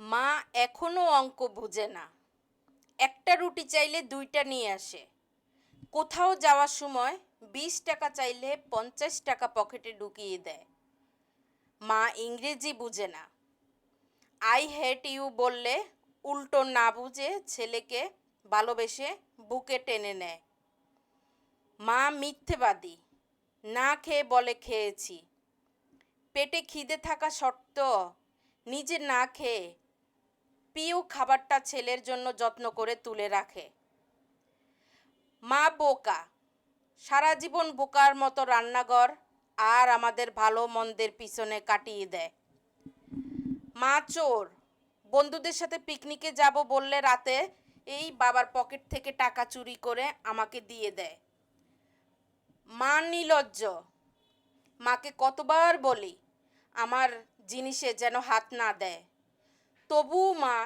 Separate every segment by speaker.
Speaker 1: মা এখনও অঙ্ক বুঝে না। একটা রুটি চাইলে দুইটা নিয়ে আসে। কোথাও যাওয়ার সময় বিশ টাকা চাইলে পঞ্চাশ টাকা পকেটে ঢুকিয়ে দেয়। মা ইংরেজি বুঝে না। আই হেট ইউ বললে উল্টো না বুঝে ছেলেকে ভালোবেসে বুকে টেনে নেয়। মা মিথ্যেবাদী। না খেয়ে বলে খেয়েছি। পেটে খিদে থাকা সত্ত্বেও নিজে না খেয়ে প্রিয় খাবারটা ছেলের জন্য যত্ন করে তুলে রাখে। মা বোকা, সারা জীবন বোকার মতো রান্নাঘর আর আমাদের ভালো মন্দের পিছনে কাটিয়ে দেয়। মা চোর, বন্ধুদের সাথে পিকনিকে যাব বললে রাতে এই বাবার পকেট থেকে টাকা চুরি করে আমাকে দিয়ে দেয়। মা নিলজ্জ, মাকে কতবার বলি, আমার জিনিসে যেন হাত না দেয়। তবুও মা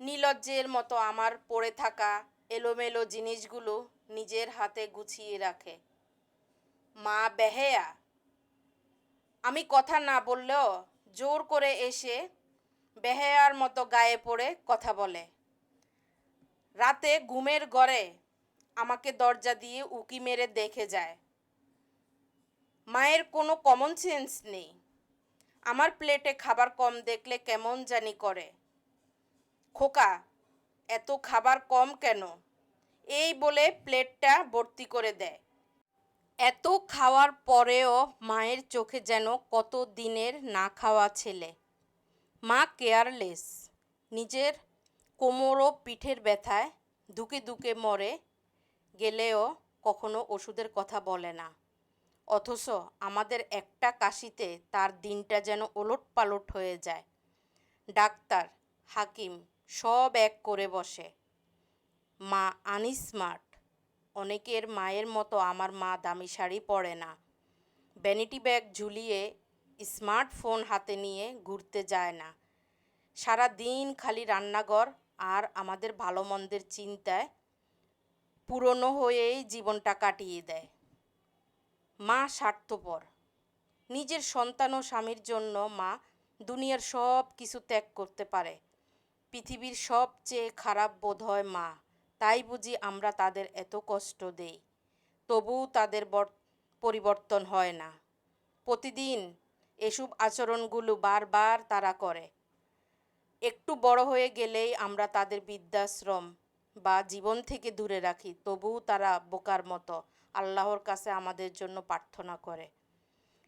Speaker 1: নির্লজ্জের মতো আমার পড়ে থাকা এলোমেলো জিনিসগুলো নিজের হাতে গুছিয়ে রাখে। মা বেহেয়া, আমি কথা না বললেও জোর করে এসে বেহেয়ার মতো গায়ে পড়ে কথা বলে। রাতে ঘুমের ঘরে আমাকে দরজা দিয়ে উকি মেরে দেখে যায়। মায়ের কোনো কমন সেন্স নেই। আমার প্লেটে খাবার কম দেখলে কেমন জানি করে। খোকা, এত খাবার কম কেন? এই বলে প্লেটটা ভর্তি করে দেয়। এত খাওয়ার পরেও মায়ের চোখে যেন কত দিনের না খাওয়া ছেলে। মা কেয়ারলেস, নিজের কোমর ও পিঠের ব্যথায় দুকে দুকে মরে গেলেও কখনো ওষুধের কথা বলে না। অথচ আমাদের একটা কাশিতে তার দিনটা যেন ওলট পালট হয়ে যায়। ডাক্তার হাকিম সব এক করে বসে। মা আনস্মার্ট অনেকের মায়ের মতো আমার মা দামি শাড়ি পরে না। ভ্যানিটি ব্যাগ ঝুলিয়ে স্মার্টফোন হাতে নিয়ে ঘুরতে যায় না। সারা দিন খালি রান্নাঘর আর আমাদের ভালো মন্দের চিন্তায় পুরনো হয়েই জীবনটা কাটিয়ে দেয়। মা স্বার্থপর। নিজের সন্তান ও স্বামীর জন্য মা দুনিয়ার সব কিছু ত্যাগ করতে পারে। পৃথিবীর সবচেয়ে খারাপ বোধ হয় মা। তাই বুঝি আমরা তাদের এত কষ্ট দেই। তবুও তাদের বর- পরিবর্তন হয় না। প্রতিদিন এসব আচরণগুলো বারবার তারা করে। একটু বড় হয়ে গেলেই আমরা তাদের বৃদ্ধাশ্রম বা জীবন থেকে দূরে রাখি, তবুও তারা বোকার মতো আল্লাহর কাছে আমাদের জন্য প্রার্থনা করে।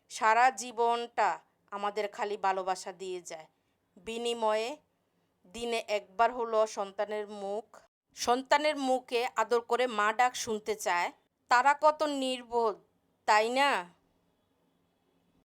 Speaker 1: সারা জীবনটা আমাদের খালি ভালোবাসা দিয়ে যায়। বিনিময়ে দিনে একবার হলো সন্তানের মুখ। সন্তানের মুখে আদর করে মা ডাক শুনতে চায়। তারা কত নির্বোধ, তাই না?